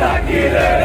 താക്കീതാണ്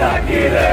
தாக்கிலே